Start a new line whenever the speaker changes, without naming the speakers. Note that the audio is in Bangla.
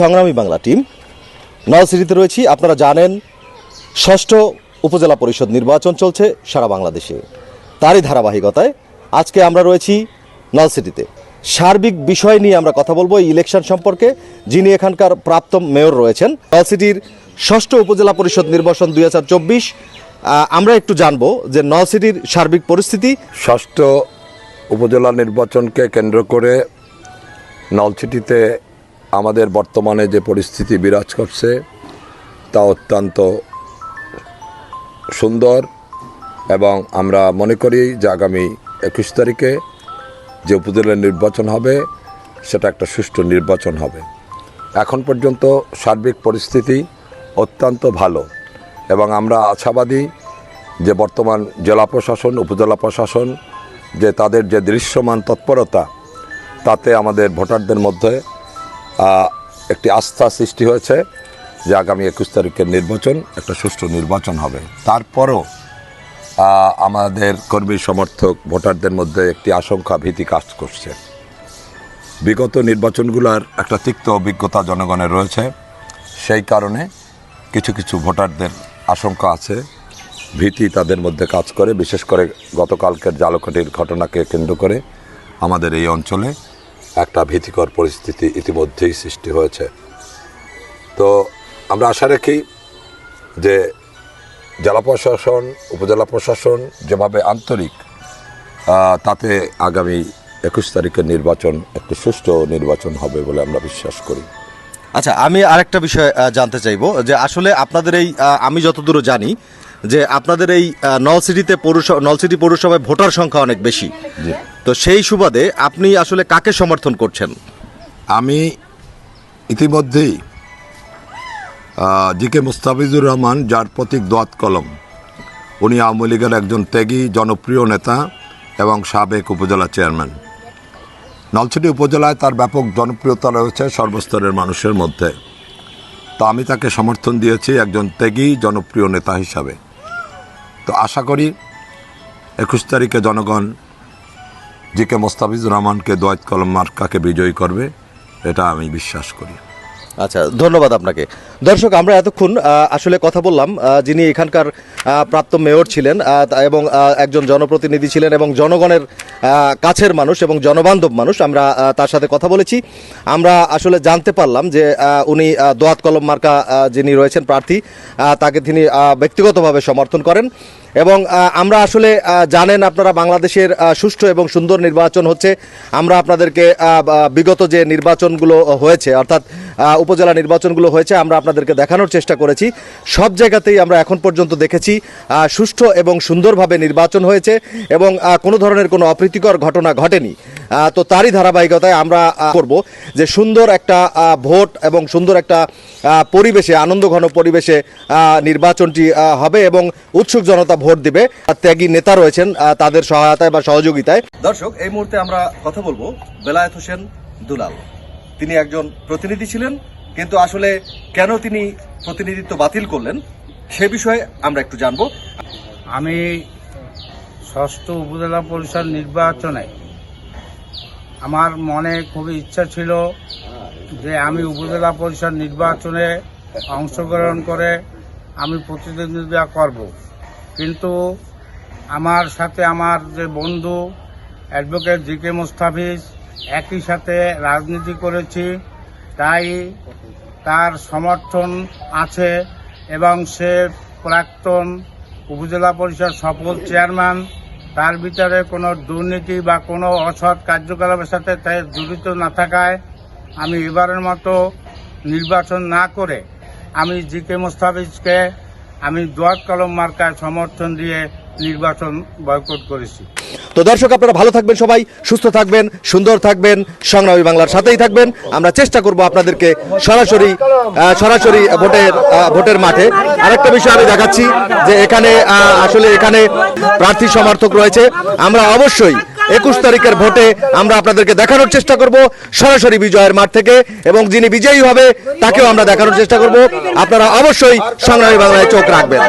সংগ্রামী বাংলা টিম। নলসিটিতে রয়েছি, আপনারা জানেন, ষষ্ঠ উপজেলা পরিষদ নির্বাচন চলছে সারা বাংলাদেশে। তারই ধারাবাহিকতায় আজকে আমরা রয়েছি নলসিটিতে। সার্বিক বিষয় নিয়ে আমরা কথা বলব এই ইলেকশন সম্পর্কে, যিনি এখানকার প্রাপ্ত মেয়র রয়েছেন। নলসিটির ষষ্ঠ উপজেলা পরিষদ নির্বাচন দুই হাজার চব্বিশ আমরা একটু জানব যে নলসিটির সার্বিক পরিস্থিতি।
ষষ্ঠ উপজেলা নির্বাচনকে কেন্দ্র করে নলছিটিতে আমাদের বর্তমানে যে পরিস্থিতি বিরাজ করছে, তা অত্যন্ত সুন্দর এবং আমরা মনে করি যে আগামী একুশ তারিখে যে উপজেলা নির্বাচন হবে, সেটা একটা সুষ্ঠু নির্বাচন হবে। এখন পর্যন্ত সার্বিক পরিস্থিতি অত্যন্ত ভালো এবং আমরা আশাবাদী যে বর্তমান জেলা প্রশাসন, উপজেলা প্রশাসন যে তাদের যে দৃশ্যমান তৎপরতা, তাতে আমাদের ভোটারদের মধ্যে একটি আস্থা সৃষ্টি হয়েছে যে আগামী একুশ তারিখের নির্বাচন, একটা সুষ্ঠু নির্বাচন হবে। তারপরও আমাদের কর্মী সমর্থক ভোটারদের মধ্যে একটি আশঙ্কা ভীতি কাজ করছে। বিগত নির্বাচনগুলোর একটা তিক্ত অভিজ্ঞতা জনগণের রয়েছে। সেই কারণে কিছু কিছু ভোটারদের আশঙ্কা আছে, ভীতি তাদের মধ্যে কাজ করে। বিশেষ করে গতকালকের জালকাঠির ঘটনাকে কেন্দ্র করে আমাদের এই অঞ্চলে একটা ভীতিকর পরিস্থিতি ইতিমধ্যেই সৃষ্টি হয়েছে। তো আমরা আশা রাখি যে জেলা প্রশাসন, উপজেলা প্রশাসন যেভাবে আন্তরিক তাতে আগামী একুশ তারিখের নির্বাচন, একটি সুষ্ঠু নির্বাচন হবে বলে আমরা বিশ্বাস করি।
আচ্ছা আমি আরেকটা বিষয় জানতে চাইব যে আসলে আপনাদের এই আমি যতদূর জানি যে আপনাদের এই নলসিটিতে পৌরসভা নলসিটি পৌরসভায় ভোটার সংখ্যা অনেক বেশি। তো সেই সুবাদে আপনি আসলে কাকে সমর্থন করছেন?
আমি ইতিমধ্যেই জি কে মুস্তাফিজুর রহমান যার প্রতীক দোয়াত কলম উনি আওয়ামী লীগের একজন ত্যাগী জনপ্রিয় নেতা এবং সাবেক উপজেলা চেয়ারম্যান। নলছিটি উপজেলায় তার ব্যাপক জনপ্রিয়তা রয়েছে সর্বস্তরের মানুষের মধ্যে। তো আমি তাকে সমর্থন দিয়েছি একজন ত্যাগী জনপ্রিয় নেতা হিসাবে। তো আশা করি একুশ তারিখে জনগণ জি কে মোস্তাফিজুর রহমানকে দোয়াত কলম মার্কাকে বিজয়ী করবে, এটা আমি বিশ্বাস করি।
আচ্ছা ধন্যবাদ আপনাকে। দর্শক, আমরা এতক্ষণ আসলে কথা বললাম যিনি এখানকার প্রাপ্ত মেয়র ছিলেন এবং একজন জনপ্রতিনিধি ছিলেন এবং জনগণের কাছের মানুষ এবং জনবান্ধব মানুষ, আমরা তার সাথে কথা বলেছি। আমরা আসলে জানতে পারলাম যে উনি দোয়াত কলম মার্কা যিনি রয়েছেন প্রার্থী তাকে তিনি ব্যক্তিগতভাবে সমর্থন করেন। এবং আমরা আসলে জানেন আপনারা বাংলাদেশের সুষ্ঠু এবং সুন্দর নির্বাচন হচ্ছে। আমরা আপনাদেরকে বিগত যে নির্বাচনগুলো হয়েছে, অর্থাৎ উপজেলা নির্বাচনগুলো হয়েছে, আমরা আপনাদেরকে দেখানোর চেষ্টা করেছি। সব জায়গাতেই আমরা এখন পর্যন্ত দেখেছি সুষ্ঠু এবং সুন্দরভাবে নির্বাচন হয়েছে এবং কোনো ধরনের কোনো অপ্রীতিকর ঘটনা ঘটেনি। তো তারই ধারাবাহিকতায় আমরা করব যে সুন্দর একটা ভোট এবং সুন্দর একটা পরিবেশে আনন্দঘন পরিবেশে নির্বাচনটি হবে এবং উৎসুক জনতা ভোট দিবে। আর ত্যাগী নেতা রয়েছেন তাদের সহায়তায় বা সহযোগিতায়। দর্শক এই মুহূর্তে আমরা কথা বলব বেলায়েত হোসেন দুলাল। তিনি একজন প্রতিনিধি ছিলেন কিন্তু আসলে কেন তিনি প্রতিনিধিত্ব বাতিল করলেন সে বিষয়ে আমরা একটু জানব।
আমি ষষ্ঠ উপজেলা পরিষদ নির্বাচনে আমার মনে খুবই ইচ্ছা ছিল যে আমি উপজেলা পরিষদ নির্বাচনে অংশগ্রহণ করে আমি প্রতিদ্বন্দ্বিতা করব। কিন্তু আমার সাথে আমার যে বন্ধু অ্যাডভোকেট জি কে মুস্তাফিজ একই সাথে রাজনীতি করেছি, তাই তার সমর্থন আছে এবং সে প্রাক্তন উপজেলা পরিষদ সফল চেয়ারম্যান তার ভিতরে কোনো দুর্নীতি বা কোনো অসৎ কার্যকলাপের সাথে তাই জড়িত না থাকায় আমি এবারের মতো নির্বাচন না করে আমি জি কে মুস্তাফিজকে আমি দোয়াত কলম মার্কায় সমর্থন দিয়ে নির্বাচন বয়কট করেছি।
তো দর্শক, আপনারা ভালো থাকবেন সবাই, সুস্থ থাকবেন, সুন্দর থাকবেন, সংগ্রামী বাংলার সাথেই থাকবেন। আমরা চেষ্টা করব আপনাদেরকে সরাসরি সরাসরি ভোটের ভোটের মাঠে। আরেকটা বিষয় আমি দেখাচ্ছি, যে এখানে আসলে এখানে প্রার্থী সমর্থক রয়েছে। আমরা অবশ্যই একুশ তারিখের ভোটে আমরা আপনাদেরকে দেখানোর চেষ্টা করব সরাসরি বিজয়ের মাঠ থেকে, এবং যিনি বিজয়ী হবে, তাকেও আমরা দেখানোর চেষ্টা করব। আপনারা অবশ্যই সংগ্রামী বাংলায় চোখ রাখবেন।